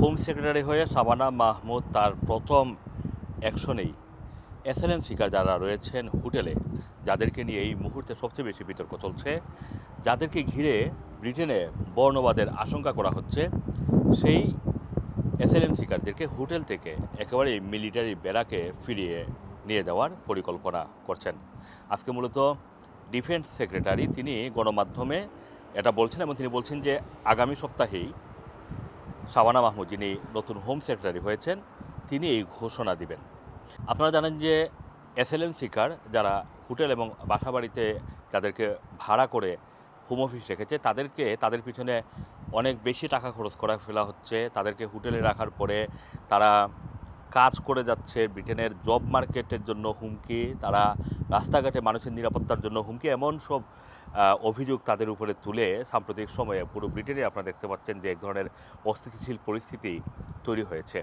Home secretary হয়ে সাবানা মাহমুদ তার প্রথম অ্যাকশনেই এসএলএম শিকার যারা রয়েছেন হোটেলে, যাদেরকে নিয়ে এই মুহূর্তে সবচেয়ে বেশি বিতর্ক চলছে। যাদেরকে ঘিরে ব্রিটেনে বর্ণবাদের আশঙ্কা করা হচ্ছে, সেই এসএলএম শিকারদেরকে হোটেল থেকে একেবারেই মিলিটারি ব্যারাকে ফিরিয়ে নিয়ে যাওয়ার পরিকল্পনা করছেন। আজকে মূলত ডিফেন্স সেক্রেটারি, তিনি গণমাধ্যমে এটা বলছেন এবং তিনি বলছেন যে আগামী সপ্তাহেই শাবানা মাহমুদ, যিনি নতুন হোম সেক্রেটারি হয়েছেন, তিনি এই ঘোষণা দিবেন। আপনারা জানেন যে এসএলএম শিকার যারা হোটেল এবং বাসাবাড়িতে যাদেরকে ভাড়া করে হোম অফিস রেখেছে, তাদেরকে, তাদের পিছনে অনেক বেশি টাকা খরচ করা ফেলা হচ্ছে। তাদেরকে হোটেলে রাখার পরে তারা কাজ করে যাচ্ছে ব্রিটেনের জব মার্কেটের জন্য হুমকি, তারা রাস্তাঘাটে মানুষের নিরাপত্তার জন্য হুমকি, এমন সব অভিযোগ তাদের উপরে তুলে সাম্প্রতিক সময়ে পুরো ব্রিটেনে আপনারা দেখতে পাচ্ছেন যে এক ধরনের অস্থিতিশীল পরিস্থিতি তৈরি হয়েছে।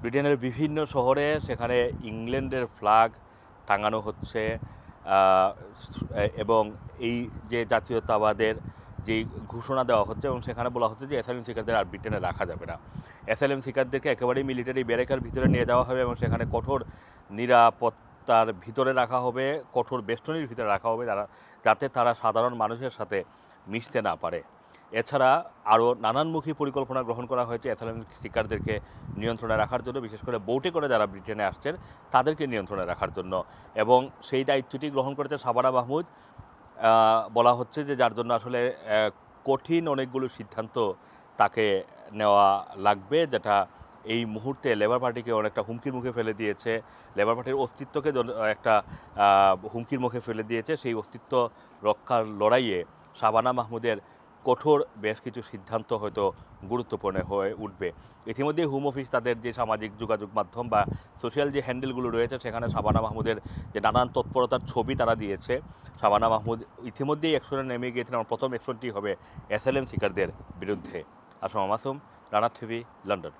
ব্রিটেনের বিভিন্ন শহরে সেখানে ইংল্যান্ডের ফ্ল্যাগ টাঙানো হচ্ছে এবং এই যে জাতীয়তাবাদের যেই ঘোষণা দেওয়া হচ্ছে এবং সেখানে বলা হচ্ছে যে অ্যাসাইলেম শিকারদের আর ব্রিটেনে রাখা যাবে না। অ্যাসাইলেম শিকারদেরকে একেবারেই মিলিটারি ব্যারেকার ভিতরে নিয়ে যাওয়া হবে এবং সেখানে কঠোর নিরাপত্তার ভিতরে রাখা হবে, কঠোর বেষ্টনীর ভিতরে রাখা হবে যারা যাতে তারা সাধারণ মানুষের সাথে মিশতে না পারে। এছাড়া আরও নানানমুখী পরিকল্পনা গ্রহণ করা হয়েছে অ্যাসাইলেম শিকারদেরকে নিয়ন্ত্রণে রাখার জন্য, বিশেষ করে বোটে করে যারা ব্রিটেনে আসছেন, তাদেরকে নিয়ন্ত্রণে রাখার জন্য। এবং সেই দায়িত্বটি গ্রহণ করেছে সাবারা মাহমুদ। বলা হচ্ছে যে যার জন্য আসলে কঠিন অনেকগুলো সিদ্ধান্ত তাকে নেওয়া লাগবে, যেটা এই মুহূর্তে লেবার পার্টিকে অনেকটা হুমকির মুখে ফেলে দিয়েছে। লেবার পার্টির অস্তিত্বকে একটা হুমকির মুখে ফেলে দিয়েছে। সেই অস্তিত্ব রক্ষার লড়াইয়ে শাবানা মাহমুদের কঠোর বেশ কিছু সিদ্ধান্ত হয়তো গুরুত্বপূর্ণ হয়ে উঠবে। ইতিমধ্যে হোম অফিস তাদের যে সামাজিক যোগাযোগ মাধ্যম বা সোশ্যাল যে হ্যান্ডেলগুলো রয়েছে, সেখানে শাবানা মাহমুদের যে নানান তৎপরতার ছবি তারা দিয়েছে। শাবানা মাহমুদ ইতিমধ্যেই অ্যাকশনে নেমে গিয়েছেন আমার প্রথম অ্যাকশনটি হবে এস এল এম শিকারদের বিরুদ্ধে। Assam Masum Rana TV London